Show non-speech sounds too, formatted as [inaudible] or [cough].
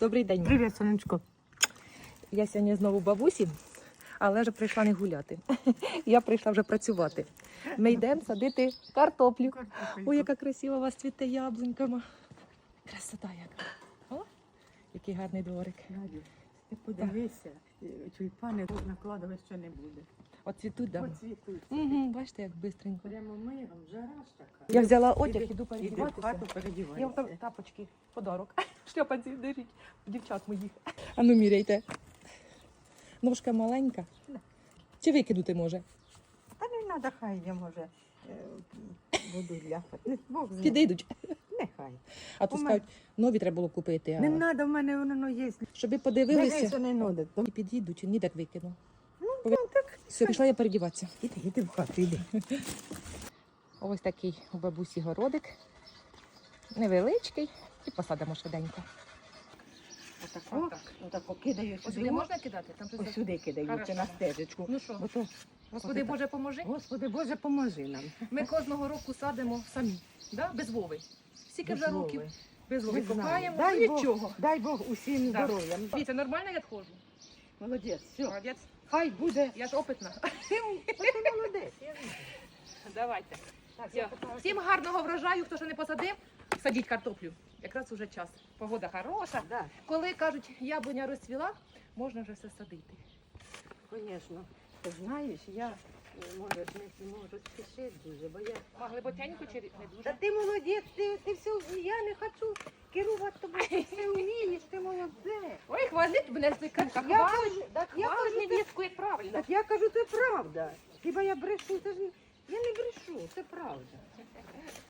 Добрий день. Привіт, сонечко. Я сьогодні знову бабусі, але вже прийшла не гуляти. Я прийшла вже працювати. Ми йдемо садити картоплю. Ой, яка красива у вас цвіте яблуньками. Красота яка. О, який гарний дворик. Ти подивися, тюльпани тут на кладовище не буде. От цвітуть, да? Оцвітуть. Угу, бачите, як бистренько. Прямо миром, жара ж така. Я взяла одяг, іду Іди в Я вам там тапочки, подарок. [laughs] Шльопанці держіть, дівчат моїх. А ну міряйте. Ножка маленька. Чи викинути може? Та не треба, хай я може е, буду. Бог знає. Підійдуть. Нехай. А то У мене- скажуть, нові треба було купити. А... Не треба, в мене воно є. Щоб ви подивилися Дивися, не треба. і під'їдуть, ні так викину. Все, пішла я передіватися. Іди, іди в хату, іди. Ось такий у бабусі городик. Невеличкий. І посадимо швиденько. Отако, отако кидаю сюди. кидати? Там Ось сюди кидаю, Хорошо. на стежечку. Ну що, Ото, Господи отак. Боже, поможи. Господи Боже, поможи нам. Ми кожного року садимо самі, да? без Вови. Скільки вже років без Вови Не знаю. копаємо, Дай ну, Бог. нічого. Дай Бог усім Да. здоров'я. Дивіться, нормально я входжу. Молодець, все. Молодець. Хай буде. Я ж опитна. Ти, ти молодець. Давайте. Так, Все. Всім гарного врожаю, хто ще не посадив, садіть картоплю. Якраз уже час. Погода хороша. Да, Коли кажуть, яблуня розцвіла, можна вже все садити. звісно. Ти знаєш, я е, може не можу спішити дуже, бо я. А глиботенько чи не Та ти молодець, ти, ти все, я не хочу керувати тобою, ти все вмієш, Ой, хвалить мене звиканка. Я кажу, так я кажу, це, невістку, як правильно. так я кажу, це правда. Хіба я брешу, це ж я не брешу, це правда.